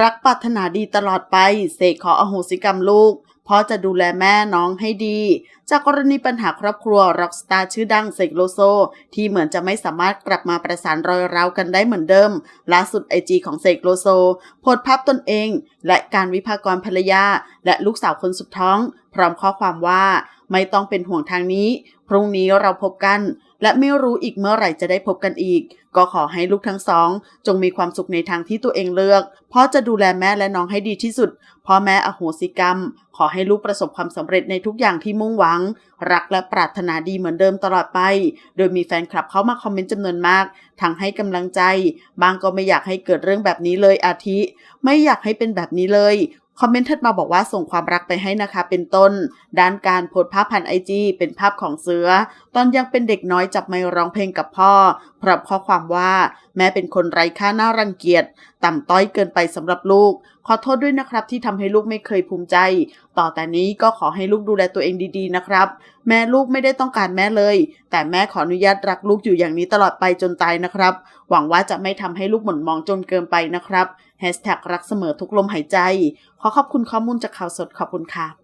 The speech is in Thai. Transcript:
รักปรารถนาดีตลอดไป เสกขออโหสิกรรมลูกเพราะจะดูแลแม่น้องให้ดี จากกรณีปัญหาครอบครัวร็อกสตาร์ชื่อดังเสกโลโซ ที่เหมือนจะไม่สามารถกลับมาประสานรอยร้าวกันได้เหมือนเดิม ล่าสุดไอจีของเสกโลโซโพสภาพตนเอง และการวิพากรภรรยา และลูกสาวคนสุดท้อง พร้อมข้อความว่า ไม่ต้องเป็นห่วงทางนี้ พรุ่งนี้เราพบกัน และไม่รู้อีกเมื่อไหร่จะได้พบกันอีก ก็ขอให้ลูกทั้งสอง จงมีความสุขในทางที่ตัวเองเลือกพราะจะดูแลแม่และน้องให้ดีที่สุดพ่อแม่อโหสิกรรม ขอให้ลูกประสบความสำเร็จในทุกอย่างที่มุ่งหวัง รักและปรารถนาดีเหมือนเดิมตลอดไป โดยมีแฟนคลับเข้ามาคอมเมนต์จำนวนมาก ทั้งให้กำลังใจ บางก็ไม่อยากให้เกิดเรื่องแบบนี้เลยอาทิ ไม่อยากให้เป็นแบบนี้เลย คอมเมนต์ถัดมาบอกว่าส่งความรักไปให้นะคะ เป็นต้น ด้านการโพสภาพผ่านไอจีเป็นภาพของเสือ ตอนยังเป็นเด็กน้อยจับไม้ร้องเพลงกับพ่อ พร้อมข้อความว่า แม่เป็นคนไร้ค่าน่ารังเกียจ ต่ำต้อยเกินไปสำหรับลูก ขอโทษด้วยนะครับที่ทำให้ลูกไม่เคยภูมิใจ ต่อแต่นี้ก็ขอให้ลูกดูแลตัวเองดีๆนะครับแม่ลูกไม่ได้ต้องการแม่เลย แต่แม่ขออนุญาตรักลูกอยู่อย่างนี้ตลอดไปจนตายนะครับ หวังว่าจะไม่ทำให้ลูกหม่นมองจนเกินไปนะครับแฮชแท็กรักเสมอทุกลมหายใจ ขอขอบคุณข้อมูลจากข่าวสดขอบคุณค่ะ